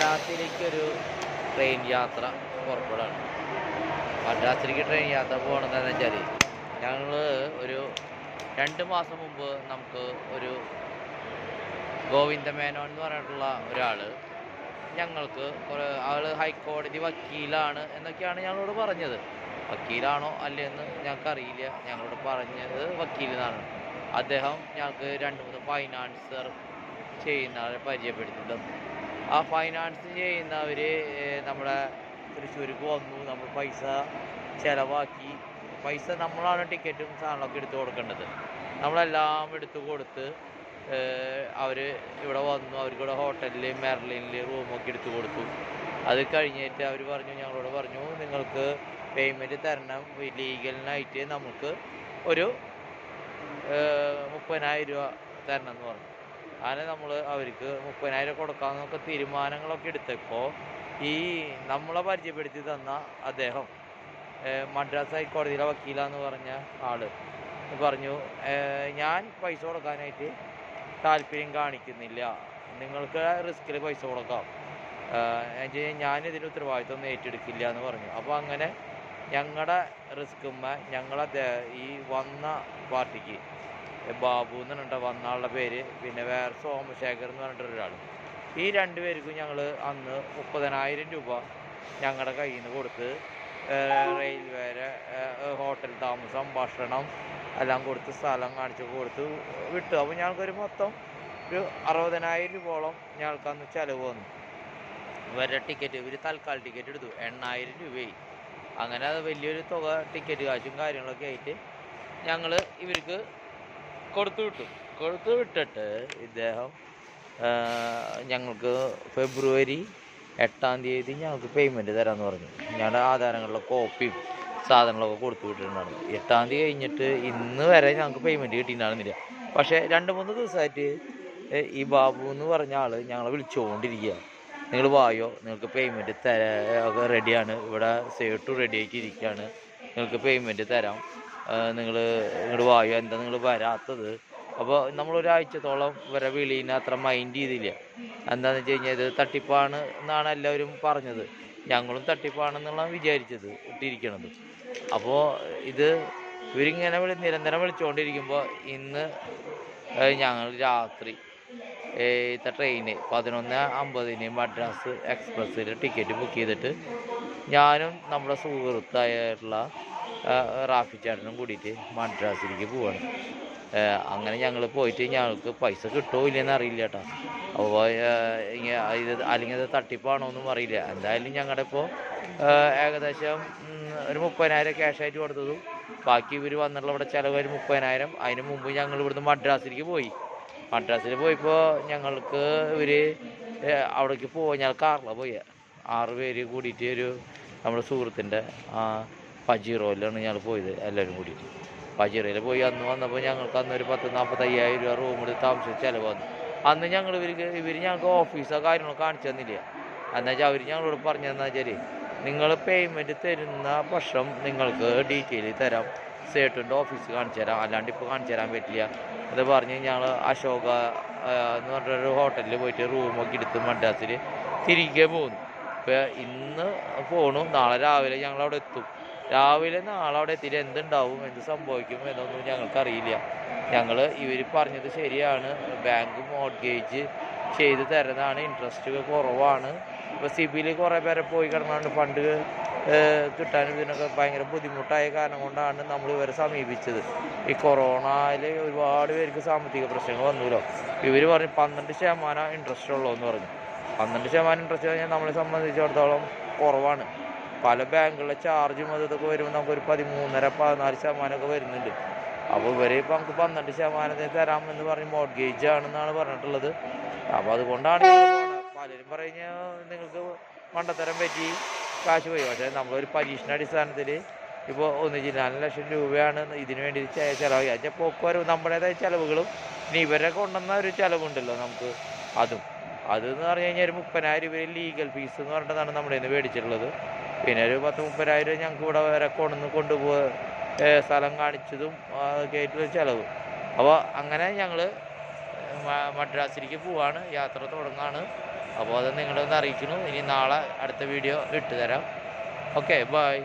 മദ്രാസിലേക്കൊരു train യാത്ര പുറപ്പെടാണ്. മദ്രാസിലേക്ക് train യാത്ര പോകണമെന്ന് വെച്ചാൽ ഞങ്ങൾ ഒരു രണ്ട് മാസം മുമ്പ് നമുക്ക് ഒരു ഗോവിന്ദ മേനോൻ എന്ന് പറഞ്ഞിട്ടുള്ള ഒരാൾ ഞങ്ങൾക്ക് കുറേ ആൾ ഹൈക്കോടതി വക്കീലാണ് എന്നൊക്കെയാണ് ഞങ്ങളോട് പറഞ്ഞത്. വക്കീലാണോ അല്ലേന്ന് ഞങ്ങൾക്കറിയില്ല. ഞങ്ങളോട് പറഞ്ഞത് വക്കീലെന്നാണ് അദ്ദേഹം ഞങ്ങൾക്ക് രണ്ട് മൂന്ന് ഫൈനാൻസർ ചെയ്യുന്ന ആളെ പരിചയപ്പെടുത്തി തന്നു ആ ഫൈനാൻസ് ചെയ്യുന്നവർ നമ്മുടെ തൃശ്ശൂർക്ക് വന്നു. നമ്മൾ പൈസ ചിലവാക്കി. പൈസ നമ്മളാണ് ടിക്കറ്റും സാധനങ്ങളൊക്കെ എടുത്തു കൊടുക്കേണ്ടത്. നമ്മളെല്ലാം എടുത്തു കൊടുത്ത് അവർ ഇവിടെ വന്നു. അവർക്ക് ഇവിടെ ഹോട്ടലിൽ മെർലിനിൽ റൂമൊക്കെ എടുത്തു കൊടുത്തു. അത് കഴിഞ്ഞിട്ട് അവർ പറഞ്ഞു ഞങ്ങളോട് പറഞ്ഞു നിങ്ങൾക്ക് പേയ്മെന്റ് തരണം. ലീഗലിനായിട്ട് നമുക്ക് ഒരു മുപ്പതിനായിരം രൂപ തരണം എന്ന് പറഞ്ഞു. അങ്ങനെ നമ്മൾ അവർക്ക് മുപ്പതിനായിരം കൊടുക്കാമെന്നൊക്കെ തീരുമാനങ്ങളൊക്കെ എടുത്തപ്പോൾ ഈ നമ്മളെ പരിചയപ്പെടുത്തി തന്ന അദ്ദേഹം മദ്രാസ് ഹൈക്കോടതിയിലെ വക്കീലാന്ന് പറഞ്ഞ ആൾ പറഞ്ഞു ഞാൻ പൈസ കൊടുക്കാനായിട്ട് താല്പര്യം കാണിക്കുന്നില്ല. നിങ്ങൾക്ക് റിസ്കിൽ പൈസ കൊടുക്കാം. ഞാൻ ഇതിന് ഉത്തരവാദിത്വം ഏറ്റെടുക്കില്ല എന്ന് പറഞ്ഞു. അപ്പോൾ അങ്ങനെ ഞങ്ങളുടെ റിസ്ക്കുമ്മ ഞങ്ങളെ ഈ വന്ന പാർട്ടിക്ക് ബാബു എന്ന് പറഞ്ഞിട്ട് വന്ന ആളുടെ പേര്. പിന്നെ വേറെ സോമശേഖർ എന്ന് പറഞ്ഞിട്ട് ഒരാൾ ഈ രണ്ടുപേർക്കും ഞങ്ങൾ അന്ന് മുപ്പതിനായിരം രൂപ ഞങ്ങളുടെ കയ്യിൽ നിന്ന് കൊടുത്ത് റെയിൽവേരെ ഹോട്ടൽ താമസം ഭക്ഷണം എല്ലാം കൊടുത്ത് സ്ഥലം കാണിച്ച് കൊടുത്ത് വിട്ടു. അപ്പോൾ ഞങ്ങൾക്കൊരു മൊത്തം ഒരു അറുപതിനായിരം രൂപയോളം ഞങ്ങൾക്ക് അന്ന് ചിലവ് വന്നു. ഇവരുടെ ടിക്കറ്റ് ഇവർ തൽക്കാൽ ടിക്കറ്റ് എടുത്തു. എണ്ണായിരം രൂപയായി. അങ്ങനെ അത് വലിയൊരു തുക ടിക്കറ്റ് കാശും കാര്യങ്ങളൊക്കെ ആയിട്ട് ഞങ്ങൾ ഇവർക്ക് കൊടുത്തു വിട്ടു. കൊടുത്തു വിട്ടിട്ട് ഇദ്ദേഹം ഞങ്ങൾക്ക് ഫെബ്രുവരി എട്ടാം തീയതി ഞങ്ങൾക്ക് പേയ്മെന്റ് തരാമെന്ന് പറഞ്ഞു. ഞങ്ങളുടെ ആധാരങ്ങളുടെ കോപ്പിയും സാധനങ്ങളൊക്കെ കൊടുത്തു വിട്ടിട്ടുണ്ടായിരുന്നു. എട്ടാം തീയതി കഴിഞ്ഞിട്ട് ഇന്ന് വരെ ഞങ്ങൾക്ക് പേയ്മെന്റ് കിട്ടിയിട്ടുണ്ടായിരുന്നില്ല. പക്ഷേ രണ്ട് മൂന്ന് ദിവസമായിട്ട് ഈ ബാബു എന്ന് പറഞ്ഞ ആൾ ഞങ്ങളെ വിളിച്ചുകൊണ്ടിരിക്കുക നിങ്ങൾ വായോ? നിങ്ങൾക്ക് പേയ്മെന്റ് തരാ റെഡിയാണ് ഇവിടെ സേട്ടു റെഡി ആയിട്ട് ഇരിക്കുകയാണ് നിങ്ങൾക്ക് പേയ്മെന്റ് തരാം. നിങ്ങൾ ഇങ്ങോട്ട് വായോ? എന്താ നിങ്ങൾ വരാത്തത്? അപ്പോൾ നമ്മൾ ഒരാഴ്ചത്തോളം ഇവരെ വിളീനെ അത്ര മൈൻഡ് ചെയ്തില്ല. എന്താണെന്ന് വെച്ച് കഴിഞ്ഞാൽ ഇത് തട്ടിപ്പാണ് എന്നാണ് എല്ലാവരും പറഞ്ഞത്. ഞങ്ങളും തട്ടിപ്പാണെന്നുള്ളതാണ് വിചാരിച്ചത് ഇട്ടിരിക്കണത്. അപ്പോൾ ഇത് ഇവരിങ്ങനെ വിളി നിരന്തരം വിളിച്ചുകൊണ്ടിരിക്കുമ്പോൾ ഇന്ന് ഞങ്ങൾ രാത്രി ഇത്തെ ട്രെയിന് പതിനൊന്ന് അമ്പതിന് മദ്രാസ് എക്സ്പ്രസ്സിൽ ടിക്കറ്റ് ബുക്ക് ചെയ്തിട്ട് ഞാനും നമ്മുടെ സുഹൃത്തായിട്ടുള്ള റാഫി ചേട്ടനും കൂടിയിട്ട് മദ്രാസിലേക്ക് പോവാണ്. അങ്ങനെ ഞങ്ങൾ പോയിട്ട് ഞങ്ങൾക്ക് പൈസ കിട്ടുമോ ഇല്ലയെന്ന് അറിയില്ല കേട്ടോ അപ്പോൾ ഇത് അല്ലെങ്കിൽ അത് തട്ടിപ്പാണോ എന്നും അറിയില്ല. എന്തായാലും ഞങ്ങളുടെ ഇപ്പോൾ ഏകദേശം ഒരു മുപ്പതിനായിരം ക്യാഷായിട്ട് കൊടുത്തതും. ബാക്കി ഇവർ വന്നിട്ടുള്ള ഇവിടെ ചിലവ് ഒരു മുപ്പതിനായിരം. അതിന് മുമ്പ് ഞങ്ങൾ ഇവിടുന്ന് മദ്രാസിലേക്ക് പോയി. മദ്രാസിൽ പോയപ്പോൾ ഞങ്ങൾക്ക് ഇവർ അവിടേക്ക് പോയി ഞങ്ങൾ കാറിലാണ് പോയി. ആറ് പേര് കൂടിയിട്ട് ഒരു നമ്മുടെ സുഹൃത്തിന്റെ പജീറോയിലാണ് ഞങ്ങൾ പോയത് എല്ലാവരും കൂടി. പജീറയിൽ പോയി. അന്ന് വന്നപ്പോൾ ഞങ്ങൾക്ക് അന്ന് ഒരു പത്ത് നാൽപ്പത്തയ്യായിരം രൂപ റൂമിൽ താമസിച്ച് ചിലവ് വന്നു. അന്ന് ഞങ്ങൾ ഇവർക്ക് ഇവർ ഞങ്ങൾക്ക് ഓഫീസോ കാര്യങ്ങളോ കാണിച്ചു തന്നില്ല. എന്നുവെച്ചാൽ അവർ ഞങ്ങളോട് പറഞ്ഞു തന്നാൽ വെച്ചാൽ നിങ്ങൾ പേയ്മെന്റ് തരുന്ന പക്ഷം നിങ്ങൾക്ക് ഡീറ്റെയിൽ തരാം. സേട്ടുണ്ട് ഓഫീസ് കാണിച്ചു തരാം. അല്ലാണ്ട് ഇപ്പോൾ കാണിച്ചു തരാൻ പറ്റില്ല. അത് പറഞ്ഞ് ഞങ്ങൾ അശോക എന്ന് പറഞ്ഞൊരു ഹോട്ടലിൽ പോയിട്ട് റൂമൊക്കെ എടുത്ത് മദ്രാസിൽ തിരികെ പോകുന്നു ഇപ്പോൾ ഇന്ന് പോണു നാളെ രാവിലെ ഞങ്ങൾ അവിടെ എത്തും. രാവിലെ നാളെ അവിടെ എത്തിയിട്ട് എന്തുണ്ടാവും എന്ത് സംഭവിക്കും എന്നൊന്നും ഞങ്ങൾക്കറിയില്ല. ഞങ്ങൾ ഇവർ പറഞ്ഞത് ശരിയാണ്. ബാങ്ക് മോഡ്ഗേജ് ചെയ്ത് തരുന്നതാണ്. ഇൻട്രസ്റ്റ് കുറവാണ്. ഇപ്പോൾ സിബിൽ കുറേ പേരെ പോയി കിടന്നുകൊണ്ട് ഫണ്ട് കിട്ടാനും ഇതിനൊക്കെ ഭയങ്കര ബുദ്ധിമുട്ടായ കാരണം കൊണ്ടാണ് നമ്മൾ ഇവരെ സമീപിച്ചത്. ഈ കൊറോണയിൽ ഒരുപാട് പേർക്ക് സാമ്പത്തിക പ്രശ്നങ്ങൾ വന്നല്ലോ ഇവർ പറഞ്ഞു പന്ത്രണ്ട് ശതമാനം ഇൻട്രസ്റ്റ് ഉള്ളൂ എന്ന് പറഞ്ഞു. പന്ത്രണ്ട് ശതമാനം ഇൻട്രസ്റ്റ് കഴിഞ്ഞാൽ നമ്മളെ സംബന്ധിച്ചിടത്തോളം കുറവാണ്. പല ബാങ്കുകളിലെ ചാർജും അത് ഇതൊക്കെ വരുമ്പോൾ നമുക്കൊരു പതിമൂന്നര പതിനാല് ശതമാനമൊക്കെ വരുന്നുണ്ട്. അപ്പോൾ ഇവരെ ഇപ്പം നമുക്ക് പന്ത്രണ്ട് ശതമാനത്തിന് തരാമെന്ന് പറഞ്ഞ് മോഡ്ഗേജ് ആണെന്നാണ് പറഞ്ഞിട്ടുള്ളത്. അപ്പോൾ അതുകൊണ്ടാണ് പലരും പറഞ്ഞ നിങ്ങൾക്ക് മണ്ടത്തരം പറ്റി കാശ് പോയി. പക്ഷേ നമ്മളൊരു പരീക്ഷണ അടിസ്ഥാനത്തിൽ ഇപ്പോൾ ഒന്ന് നാല് ലക്ഷം രൂപയാണ് ഇതിനു വേണ്ടി ചിലവാക്കി. അതിന്റെ പോക്കുവരവ് നമ്മുടേതായ ചിലവുകളും ഇനി ഇവരെ കൊണ്ടുവന്ന ഒരു ചിലവുണ്ടല്ലോ നമുക്ക്. അതും. അതെന്ന് പറഞ്ഞു കഴിഞ്ഞാൽ ഒരു മുപ്പതിനായിരം രൂപ ലീഗൽ ഫീസ് എന്ന് പറഞ്ഞിട്ടാണ് നമ്മുടെ നിന്ന് മേടിച്ചിട്ടുള്ളത്. പിന്നെ ഒരു പത്ത് മുപ്പതിനായിരം ഞങ്ങൾക്ക് ഇവിടെ വരെ കൊണ്ടുവന്ന് കൊണ്ടുപോ സ്ഥലം കാണിച്ചതും ആയിട്ടുള്ള ചിലവ്. അപ്പോൾ അങ്ങനെ ഞങ്ങൾ മദ്രാസിലേക്ക് പോവാണ് യാത്ര തുടങ്ങാണ്. അപ്പോൾ അത് നിങ്ങളൊന്ന് അറിയിക്കുന്നു ഇനി നാളെ അടുത്ത വീഡിയോ ഇട്ടുതരാം ഓക്കെ ബൈ.